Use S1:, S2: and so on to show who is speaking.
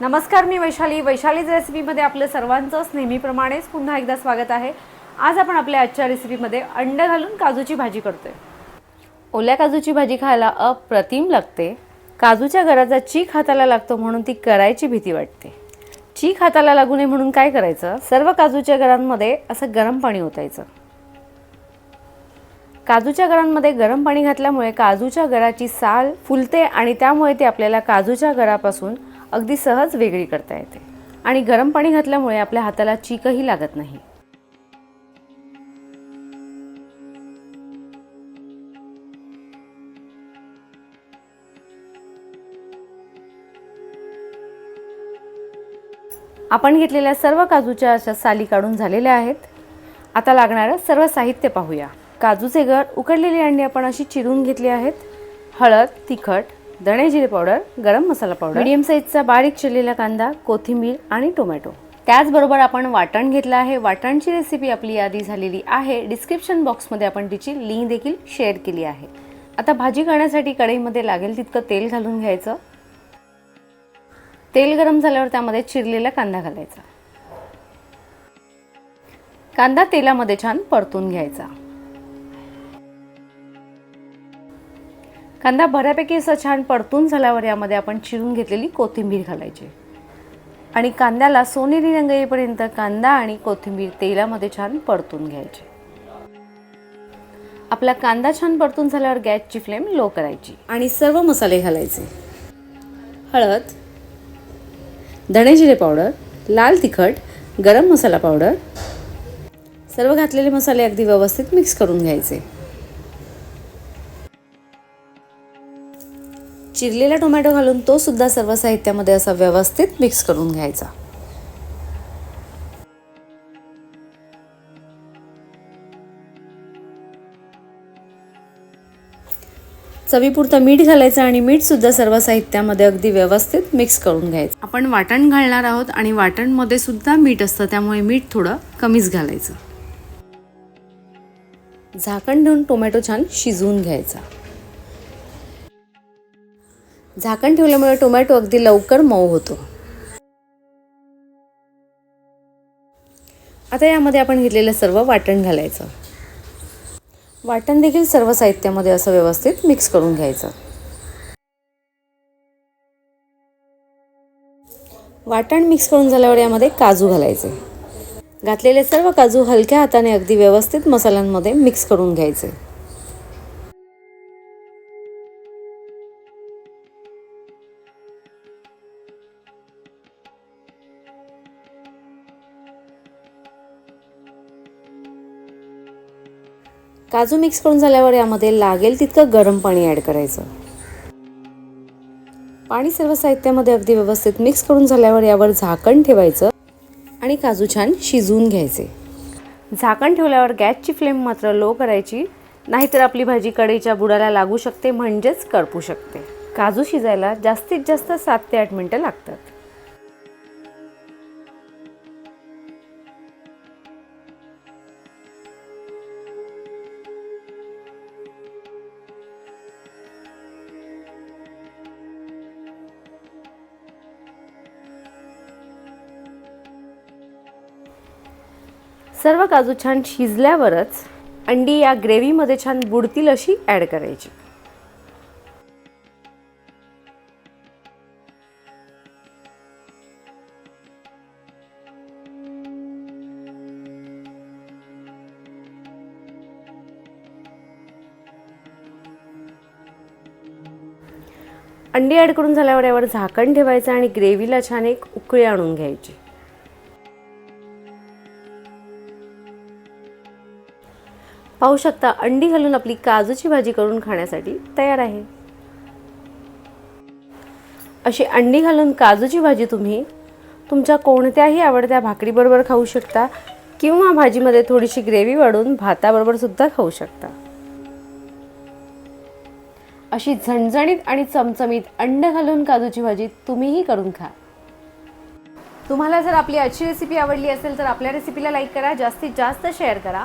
S1: नमस्कार मी वैशाली. वैशालीज रेसिपीमध्ये आपलं सर्वांचंच नेहमीप्रमाणेच पुन्हा एकदा स्वागत आहे. आज आपण आपल्या आजच्या रेसिपीमध्ये अंड घालून काजूची भाजी करतोय. ओल्या काजूची भाजी खायला अप्रतिम लागते. काजूच्या गराजा चीक हाताला लागतो म्हणून ती करायची भीती वाटते. चीक हाताला लागू नये म्हणून काय करायचं? सर्व काजूच्या गरांमध्ये असं गरम पाणी ओतायचं. काजूच्या गरांमध्ये गरम पाणी घातल्यामुळे काजूच्या गराची साल फुलते आणि त्यामुळे ते आपल्याला काजूच्या गरापासून अगदी सहज वेगळी करता येते. आणि गरम पाणी घातल्यामुळे आपल्या हाताला चीकही लागत नाही. आपण घेतलेल्या सर्व काजूच्या अशा साली काढून झालेल्या आहेत. आता लागणारं सर्व साहित्य पाहूया. काजूचे घर उकडलेली अंडी आपण अशी चिरून घेतली आहेत. हळद तिखट धणे जिरे पावडर गरम मसाला पावडर मीडियम साईजचा बारीक चिरलेला कांदा कोथिंबीर आणि टोमॅटो त्याचबरोबर आपण वाटण घेतलं आहे. वाटणची रेसिपी आपली यादी झालेली आहे. डिस्क्रिप्शन बॉक्समध्ये आपण तिची लिंक देखील शेअर केली आहे. आता भाजी करण्यासाठी कढईमध्ये लागेल तितकं तेल घालून घ्यायचं. तेल गरम झाल्यावर त्यामध्ये चिरलेला कांदा घालायचा. कांदा तेलामध्ये छान परतून घ्यायचा. कांदा बऱ्यापैकी असं छान परतून झाल्यावर यामध्ये आपण चिरून घेतलेली कोथिंबीर घालायची. आणि कांद्याला सोनेरी रंग येईपर्यंत कांदा आणि कोथिंबीर तेलामध्ये छान परतून घ्यायचे. आपला कांदा छान परतून झाल्यावर गॅसची फ्लेम लो करायची. आणि सर्व मसाले घालायचे. हळद धणे जिरे पावडर लाल तिखट गरम मसाला पावडर सर्व घातलेले मसाले अगदी व्यवस्थित मिक्स करून घ्यायचे. चिरलेला टोमॅटो घालून तो सुद्धा सर्व साहित्यामध्ये असा व्यवस्थित मिक्स करून घ्यायचा. चवीपुरतं मीठ घालायचं आणि मीठ सुद्धा सर्व साहित्यामध्ये अगदी व्यवस्थित मिक्स करून घ्यायचं. आपण वाटण घालणार आहोत आणि वाटणमध्ये सुद्धा मीठ असतं त्यामुळे मीठ थोडं कमीच घालायचं. झाकण ठेवून टोमॅटो छान शिजवून घ्यायचा. झाकण ठेवल्यामुळे टोमॅटो अगदी लवकर मऊ होतो. आता यामध्ये आपण घेतलेलं सर्व वाटण घालायचं. वाटण देखील सर्व साहित्यामध्ये असं व्यवस्थित मिक्स करून घ्यायचं. वाटण मिक्स करून झाल्यावर यामध्ये काजू घालायचे. घातलेले सर्व काजू हलक्या हाताने अगदी व्यवस्थित मसाल्यांमध्ये मिक्स करून घ्यायचे. काजू मिक्स करून झाल्यावर यामध्ये लागेल तितकं गरम पाणी ॲड करायचं. पाणी सर्व साहित्यामध्ये अगदी व्यवस्थित मिक्स करून झाल्यावर यावर झाकण ठेवायचं आणि काजू छान शिजवून घ्यायचे. झाकण ठेवल्यावर गॅसची फ्लेम मात्र लो करायची नाहीतर आपली भाजी कढईच्या बुडाला लागू शकते म्हणजेच करपू शकते. काजू शिजायला जास्तीत जास्त सात ते आठ मिनटं लागतात. सर्व काजू छान शिजल्यावरच अंडी या ग्रेव्हीमध्ये छान बुडतील अशी ॲड करायची. अंडी ॲड करून झाल्यावर यावर झाकण ठेवायचं आणि ग्रेव्हीला छान एक उकळी आणून घ्यायची. पाहू शकता अंडी घालून आपली काजूची भाजी करून खाण्यासाठी तयार आहे. अशी अंडी घालून काजूची भाजी तुम्ही तुमच्या कोणत्याही आवडत्या भाकरीबरोबर खाऊ शकता किंवा भाजीमध्ये थोडीशी ग्रेव्ही वाढून भाताबरोबर सुद्धा खाऊ शकता. अशी झणझणीत आणि चमचमीत अंड घालून काजूची भाजी तुम्हीही करून खा. तुम्हाला जर आपली आजची रेसिपी आवडली असेल तर आपल्या रेसिपीला लाईक करा जास्तीत जास्त शेअर करा.